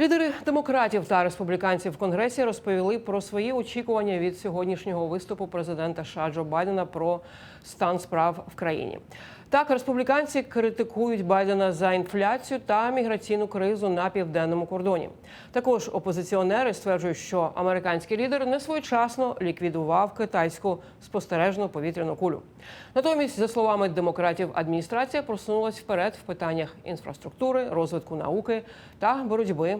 Лідери демократів та республіканців в конгресі розповіли про свої очікування від сьогоднішнього виступу президента США Джо Байдена про стан справ в країні. Так, республіканці критикують Байдена за інфляцію та міграційну кризу на південному кордоні. Також опозиціонери стверджують, що американський лідер не своєчасно ліквідував китайську спостережну повітряну кулю. Натомість, за словами демократів, адміністрація просунулась вперед в питаннях інфраструктури, розвитку науки та боротьби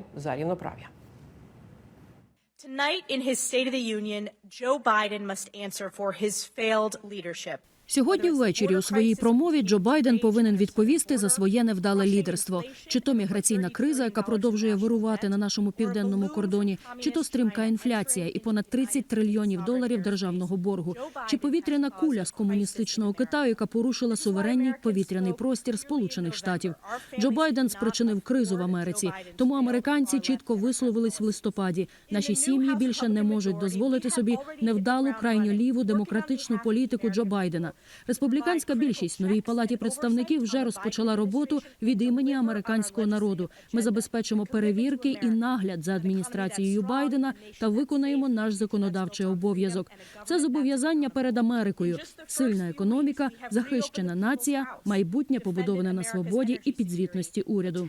Tonight, in his State of the Union, Joe Biden must answer for his failed leadership. Сьогодні ввечері у своїй промові Джо Байден повинен відповісти за своє невдале лідерство. Чи то міграційна криза, яка продовжує вирувати на нашому південному кордоні, чи то стрімка інфляція і понад 30 трильйонів доларів державного боргу, чи повітряна куля з комуністичного Китаю, яка порушила суверенний повітряний простір Сполучених Штатів. Джо Байден спричинив кризу в Америці. Тому американці чітко висловились в листопаді. Наші сім'ї більше не можуть дозволити собі невдалу крайньо ліву демократичну політику Джо Байдена. Республіканська більшість в новій палаті представників вже розпочала роботу від імені американського народу. Ми забезпечимо перевірки і нагляд за адміністрацією Байдена та виконаємо наш законодавчий обов'язок. Це зобов'язання перед Америкою. Сильна економіка, захищена нація, майбутнє побудоване на свободі і підзвітності уряду.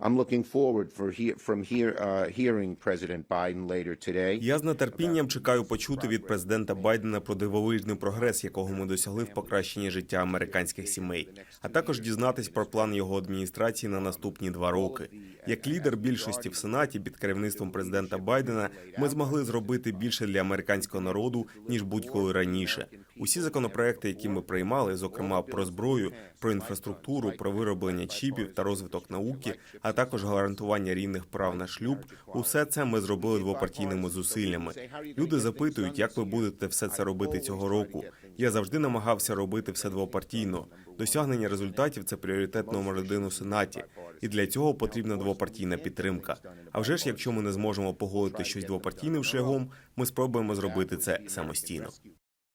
I'm looking forward for he- from here uh, hearing President Biden later today. Я з нетерпінням чекаю почути від президента Байдена про дивовижний прогрес, якого ми досягли в покращенні життя американських сімей, а також дізнатись про план його адміністрації на наступні два роки. Як лідер більшості в сенаті під керівництвом президента Байдена, ми змогли зробити більше для американського народу ніж будь-коли раніше. Усі законопроекти, які ми приймали, зокрема про зброю, про інфраструктуру, про вироблення чіпів та розвиток науки, а також гарантування рівних прав на шлюб, усе це ми зробили двопартійними зусиллями. Люди запитують, як ви будете все це робити цього року. Я завжди намагався робити все двопартійно. Досягнення результатів це пріоритет номер один у сенаті, і для цього потрібна двопартійна підтримка. А вже ж, якщо ми не зможемо погодити щось двопартійним шляхом, ми спробуємо зробити це самостійно.